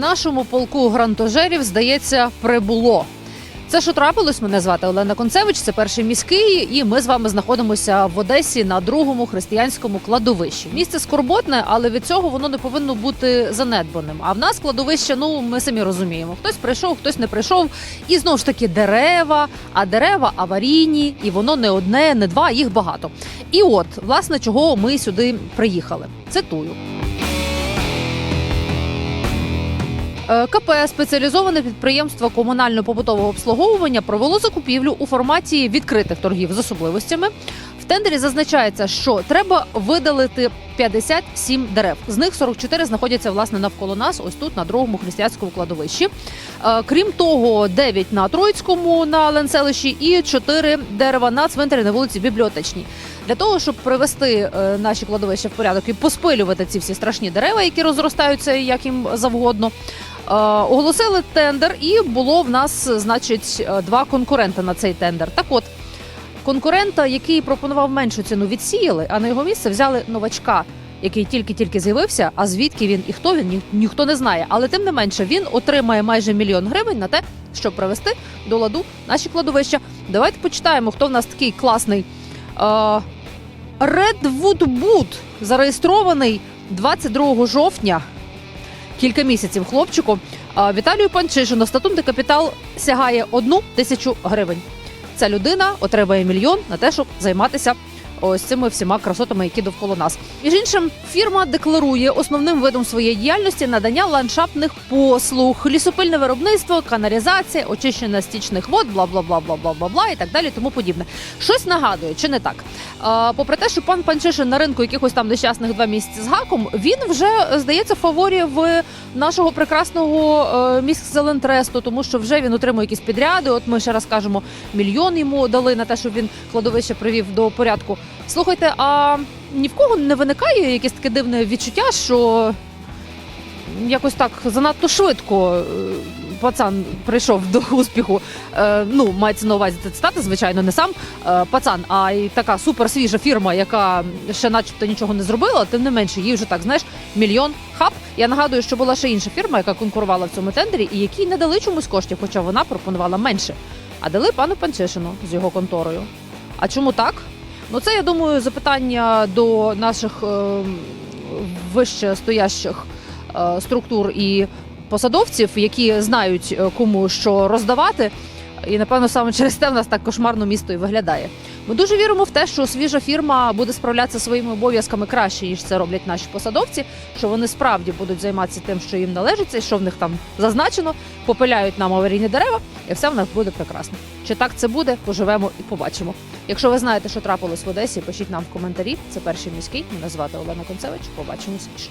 нашому полку грантожерів, здається, прибуло. Це що трапилось? Мене звати Олена Концевич. Це перший міський, і ми з вами знаходимося в Одесі на другому християнському кладовищі. Місце скорботне, але від цього воно не повинно бути занедбаним. А в нас кладовище, ну ми самі розуміємо. Хтось прийшов, хтось не прийшов. І знову ж таки дерева, а дерева аварійні, і воно не одне, не два, їх багато. І от, власне, чого ми сюди приїхали. Цитую. КП спеціалізоване підприємство комунально-побутового обслуговування провело закупівлю у форматі відкритих торгів з особливостями. В тендері зазначається, що треба видалити 57 дерев. З них 44 знаходяться власне навколо нас, ось тут на другому християнському кладовищі. Е, Крім того, 9 на Троїцькому на Ленселищі і 4 дерева на цвинтарі на вулиці Бібліотечній. Для того, щоб привести е, наші кладовища в порядок і поспилювати ці всі страшні дерева, які розростаються як їм завгодно. Е, оголосили тендер, і було в нас, значить, е, два конкуренти на цей тендер. Так от, конкурента, який пропонував меншу ціну, відсіяли, а на його місце взяли новачка, який тільки-тільки з'явився. А звідки він і хто він, ні, ніхто не знає. Але тим не менше він отримає майже мільйон гривень на те, щоб привести до ладу наші кладовища. Давайте почитаємо, хто в нас такий класний. Е, Boot зареєстрований 22 жовтня. Кілька місяців хлопчику. Віталію Панчишину статутний капітал сягає одну тисячу гривень. Ця людина отримає мільйон на те, щоб займатися ось цими всіма красотами, які довкола нас. Між іншим, фірма декларує основним видом своєї діяльності надання ландшафтних послуг, лісопильне виробництво, каналізація, очищення стічних вод, бла бла бла бла бла бла бла і так далі. Тому подібне. Щось нагадує, чи не так? А, попри те, що пан Панчишин на ринку якихось там нещасних два місяці з гаком, він вже здається в фаворі в нашого прекрасного е, міськзелентресту, тому що вже він отримує якісь підряди. От ми ще раз кажемо, мільйон йому дали на те, щоб він кладовище привів до порядку. Слухайте, а ні в кого не виникає якесь таке дивне відчуття, що якось так занадто швидко е, пацан прийшов до успіху. Е, ну, мається на увазі це цитата, звичайно, не сам е, пацан, а й така суперсвіжа фірма, яка ще начебто нічого не зробила, тим не менше, їй вже так, знаєш, мільйон хаб. Я нагадую, що була ще інша фірма, яка конкурувала в цьому тендері, і якій не дали чомусь коштів, хоча вона пропонувала менше. А дали пану Панчишину з його конторою. А чому так? Ну, це я думаю, запитання до наших е, вище стоящих е, структур і посадовців, які знають е, кому що роздавати. І напевно саме через те в нас так кошмарно місто і виглядає. Ми дуже віримо в те, що свіжа фірма буде справлятися своїми обов'язками краще, ніж це роблять наші посадовці. Що вони справді будуть займатися тим, що їм належиться, і що в них там зазначено, попиляють нам аварійні дерева, і все в нас буде прекрасно. Чи так це буде? Поживемо і побачимо. Якщо ви знаєте, що трапилось в Одесі, пишіть нам в коментарі. Це перший міський. Мене звати Олена Концевич. Побачимося ще.